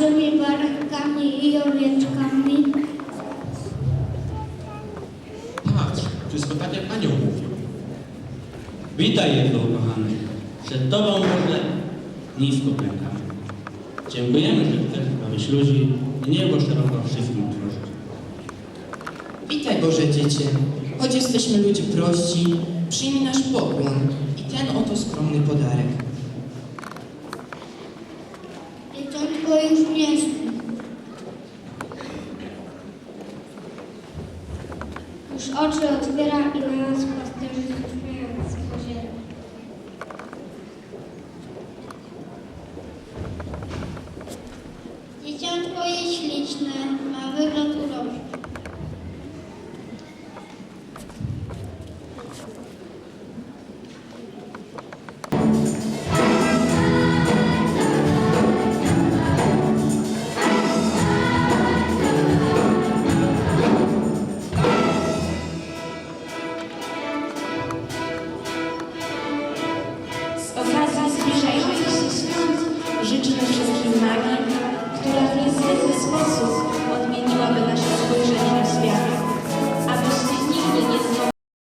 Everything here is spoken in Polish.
waszymi barankami i owieczkami. Patrz, wszystko tak jak anioł mówił. Witaj, Jezu, kochany. Przed Tobą Boże nisko klękamy. Dziękujemy, że chcesz zbawić ludzi i niebo szeroko wszystkim otworzyć. Witaj Boże Dziecię, choć jesteśmy ludzi prości, przyjmij nasz pokłon i ten oto skromny podarek. Pieczątko już nie śpi. Już oczy otwiera i na nas pasterzy zaśmiejąc poziera. Dzieciątko jest śliczne, ma wygląd uroczy. wszystkich magii, która w niezwykły sposób